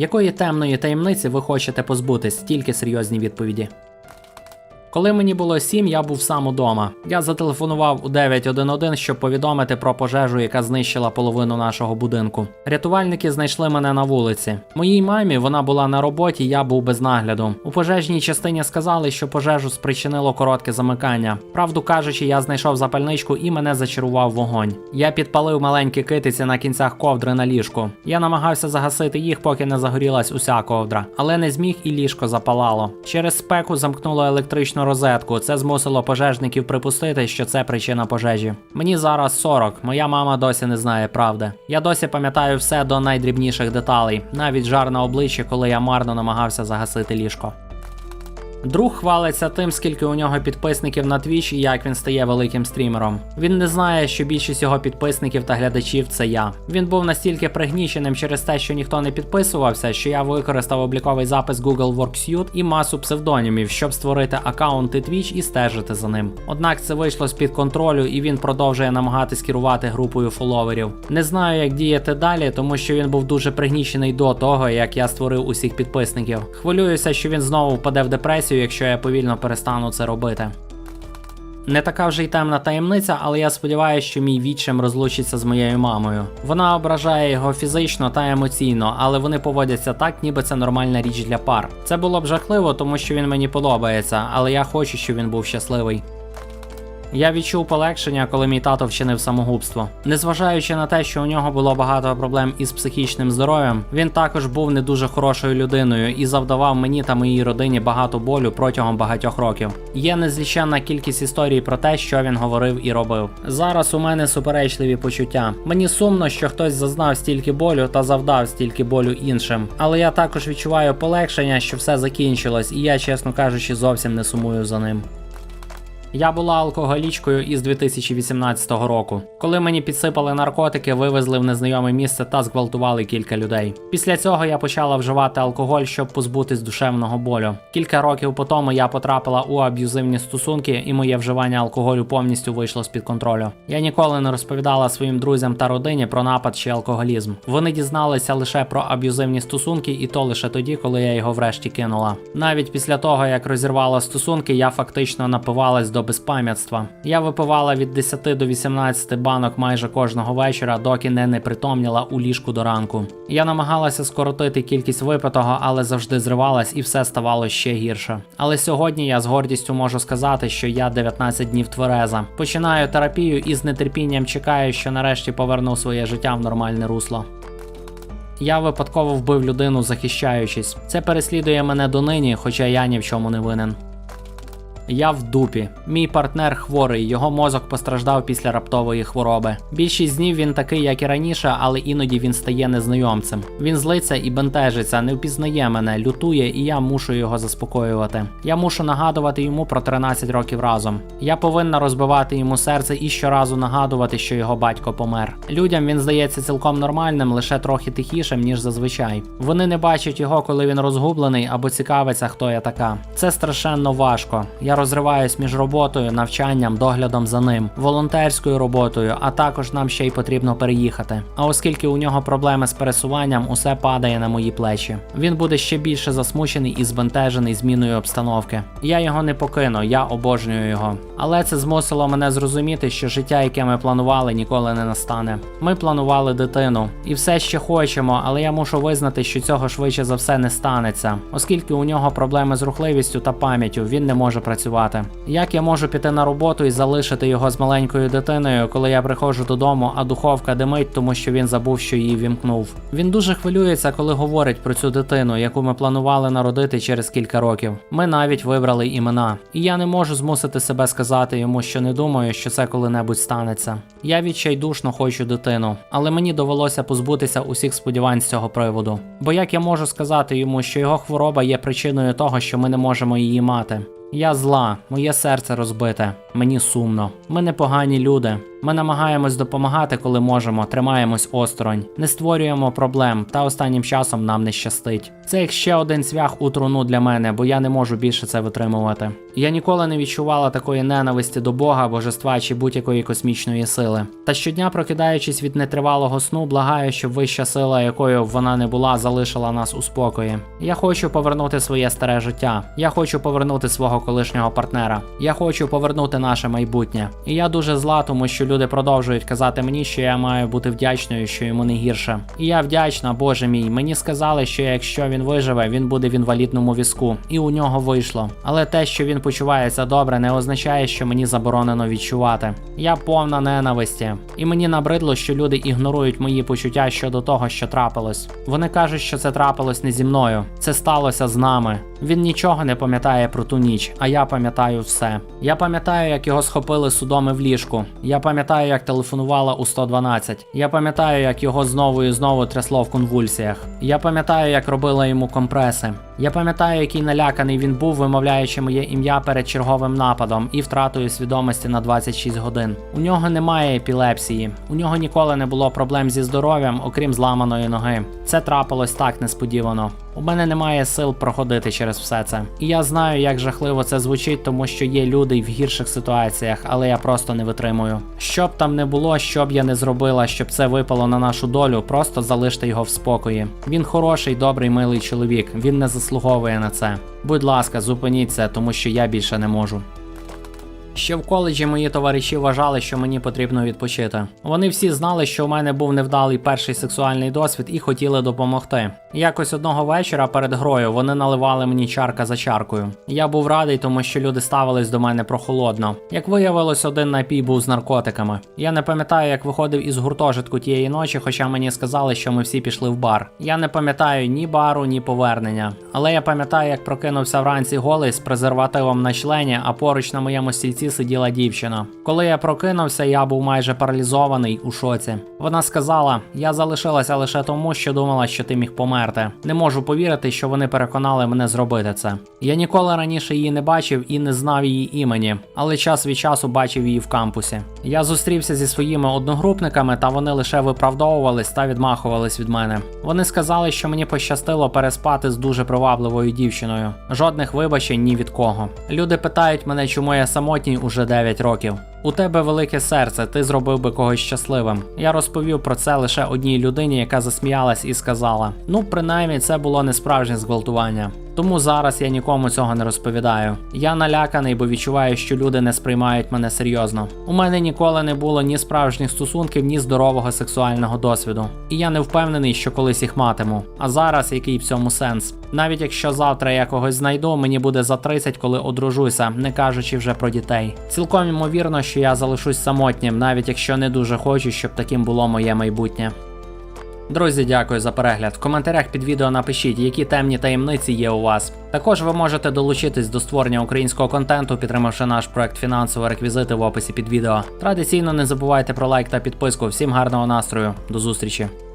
Якої темної таємниці ви хочете позбутись? Тільки серйозні відповіді. Коли мені було сім, я був сам удома. Я зателефонував у 911, щоб повідомити про пожежу, яка знищила половину нашого будинку. Рятувальники знайшли мене на вулиці. Моїй мамі вона була на роботі, я був без нагляду. У пожежній частині сказали, що пожежу спричинило коротке замикання. Правду кажучи, я знайшов запальничку і мене зачарував вогонь. Я підпалив маленькі китиці на кінцях ковдри на ліжку. Я намагався загасити їх, поки не загорілась уся ковдра, але не зміг і ліжко запалало. Через спеку замкнуло електричну розетку. Це змусило пожежників припустити, що це причина пожежі. Мені зараз 40, моя мама досі не знає правди. Я досі пам'ятаю все до найдрібніших деталей, навіть жар на обличчі, коли я марно намагався загасити ліжко. Друг хвалиться тим, скільки у нього підписників на Twitch і як він стає великим стрімером. Він не знає, що більшість його підписників та глядачів це я. Він був настільки пригніченим через те, що ніхто не підписувався, що я використав обліковий запис Google Worksuite і масу псевдонімів, щоб створити аккаунти Twitch і стежити за ним. Однак це вийшло з-під контролю, і він продовжує намагатись керувати групою фоловерів. Не знаю, як діяти далі, тому що він був дуже пригнічений до того, як я створив усіх підписників. Хвилююся, що він знову впаде в депресію, якщо я повільно перестану це робити. Не така вже й темна таємниця, але я сподіваюся, що мій відчим розлучиться з моєю мамою. Вона ображає його фізично та емоційно, але вони поводяться так, ніби це нормальна річ для пар. Це було б жахливо, тому що він мені подобається, але я хочу, щоб він був щасливий. Я відчув полегшення, коли мій тато вчинив самогубство. Незважаючи на те, що у нього було багато проблем із психічним здоров'ям, він також був не дуже хорошою людиною і завдавав мені та моїй родині багато болю протягом багатьох років. Є незліченна кількість історій про те, що він говорив і робив. Зараз у мене суперечливі почуття. Мені сумно, що хтось зазнав стільки болю та завдав стільки болю іншим. Але я також відчуваю полегшення, що все закінчилось, і я, чесно кажучи, зовсім не сумую за ним. Я була алкоголічкою із 2018 року. Коли мені підсипали наркотики, вивезли в незнайоме місце та зґвалтували кілька людей. Після цього я почала вживати алкоголь, щоб позбутись душевного болю. Кілька років по тому я потрапила у аб'юзивні стосунки, і моє вживання алкоголю повністю вийшло з під контролю. Я ніколи не розповідала своїм друзям та родині про напад чи алкоголізм. Вони дізналися лише про аб'юзивні стосунки, і то лише тоді, коли я його врешті кинула. Навіть після того, як розірвала стосунки, я фактично напивалась до безпам'ятства. Я випивала від 10 до 18 банок майже кожного вечора, доки не непритомніла у ліжку до ранку. Я намагалася скоротити кількість випитого, але завжди зривалась і все ставало ще гірше. Але сьогодні я з гордістю можу сказати, що я 19 днів твереза. Починаю терапію і з нетерпінням чекаю, що нарешті поверну своє життя в нормальне русло. Я випадково вбив людину, захищаючись. Це переслідує мене донині, хоча я ні в чому не винен. Я в дупі. Мій партнер хворий, його мозок постраждав після раптової хвороби. Більшість днів він такий, як і раніше, але іноді він стає незнайомцем. Він злиться і бентежиться, не впізнає мене, лютує, і я мушу його заспокоювати. Я мушу нагадувати йому про 13 років разом. Я повинна розбивати йому серце і щоразу нагадувати, що його батько помер. Людям він здається цілком нормальним, лише трохи тихішим, ніж зазвичай. Вони не бачать його, коли він розгублений або цікавиться, хто я така. Це страшенно важко. Я розриваюсь між роботою, навчанням, доглядом за ним, волонтерською роботою, а також нам ще й потрібно переїхати. А оскільки у нього проблеми з пересуванням, усе падає на мої плечі. Він буде ще більше засмучений і збентежений зміною обстановки. Я його не покину, я обожнюю його. Але це змусило мене зрозуміти, що життя, яке ми планували, ніколи не настане. Ми планували дитину і все ще хочемо, але я мушу визнати, що цього швидше за все не станеться, оскільки у нього проблеми з рухливістю та пам'яттю, він не може працювати. Як я можу піти на роботу і залишити його з маленькою дитиною, коли я приходжу додому, а духовка димить, тому що він забув, що її вімкнув. Він дуже хвилюється, коли говорить про цю дитину, яку ми планували народити через кілька років. Ми навіть вибрали імена, і я не можу змусити себе сказати йому, що не думаю, що це коли-небудь станеться. Я відчайдушно хочу дитину, але мені довелося позбутися усіх сподівань з цього приводу. Бо як я можу сказати йому, що його хвороба є причиною того, що ми не можемо її мати? Я зла, моє серце розбите, мені сумно. Ми непогані люди. Ми намагаємось допомагати, коли можемо, тримаємось осторонь, не створюємо проблем, та останнім часом нам не щастить. Це як ще один цвях у труну для мене, бо я не можу більше це витримувати. Я ніколи не відчувала такої ненависті до Бога, божества чи будь-якої космічної сили. Та щодня, прокидаючись від нетривалого сну, благаю, щоб вища сила, якою вона не була, залишила нас у спокої. Я хочу повернути своє старе життя. Я хочу повернути свого колишнього партнера. Я хочу повернути наше майбутнє. І я дуже зла, тому що люди продовжують казати мені, що я маю бути вдячною, що йому не гірше. І я вдячна, Боже мій. Мені сказали, що якщо він виживе, він буде в інвалідному візку, і у нього вийшло. Але те, що він почувається добре, не означає, що мені заборонено відчувати. Я повна ненависті, і мені набридло, що люди ігнорують мої почуття щодо того, що трапилось. Вони кажуть, що це трапилось не зі мною, це сталося з нами. Він нічого не пам'ятає про ту ніч, а я пам'ятаю все. Я пам'ятаю, як його схопили судоми в ліжку. Я пам'ятаю, як телефонувала у 112. Я пам'ятаю, як його знову і знову трясло в конвульсіях. Я пам'ятаю, як робила йому компреси. Я пам'ятаю, який наляканий він був, вимовляючи моє ім'я перед черговим нападом і втратою свідомості на 26 годин. У нього немає епілепсії, у нього ніколи не було проблем зі здоров'ям, окрім зламаної ноги. Це трапилось так несподівано. У мене немає сил проходити через все це. І я знаю, як жахливо це звучить, тому що є люди в гірших ситуаціях, але я просто не витримую. Що б там не було, що б я не зробила, щоб це випало на нашу долю, просто залиште його в спокої. Він хороший, добрий, милий чоловік. Він не заслуговує на це. Будь ласка, зупиніться, тому що я більше не можу. Ще в коледжі мої товариші вважали, що мені потрібно відпочити. Вони всі знали, що у мене був невдалий перший сексуальний досвід і хотіли допомогти. Якось одного вечора перед грою вони наливали мені чарка за чаркою. Я був радий, тому що люди ставились до мене прохолодно. Як виявилось, один напій був з наркотиками. Я не пам'ятаю, як виходив із гуртожитку тієї ночі, хоча мені сказали, що ми всі пішли в бар. Я не пам'ятаю ні бару, ні повернення. Але я пам'ятаю, як прокинувся вранці голий з презервативом на члені, а поруч на моєму стільці сиділа дівчина. Коли я прокинувся, я був майже паралізований у шоці. Вона сказала: Я залишилася лише тому, що думала, що ти міг померти. Не можу повірити, що вони переконали мене зробити це. Я ніколи раніше її не бачив і не знав її імені, але час від часу бачив її в кампусі. Я зустрівся зі своїми одногрупниками, та вони лише виправдовувались та відмахувались від мене. Вони сказали, що мені пощастило переспати з дуже привабливою дівчиною. Жодних вибачень ні від кого. Люди питають мене, чому я самотній уже 9 років. У тебе велике серце, ти зробив би когось щасливим. Я розповів про це лише одній людині, яка засміялась і сказала: ну, принаймні, це було не справжнє зґвалтування. Тому зараз я нікому цього не розповідаю. Я наляканий, бо відчуваю, що люди не сприймають мене серйозно. У мене ніколи не було ні справжніх стосунків, ні здорового сексуального досвіду. І я не впевнений, що колись їх матиму. А зараз який в цьому сенс? Навіть якщо завтра я когось знайду, мені буде за 30, коли одружуся, не кажучи вже про дітей. Цілком ймовірно, що я залишусь самотнім, навіть якщо не дуже хочу, щоб таким було моє майбутнє. Друзі, дякую за перегляд. В коментарях під відео напишіть, які темні таємниці є у вас. Також ви можете долучитись до створення українського контенту, підтримавши наш проект фінансово реквізити в описі під відео. Традиційно не забувайте про лайк та підписку. Всім гарного настрою, до зустрічі!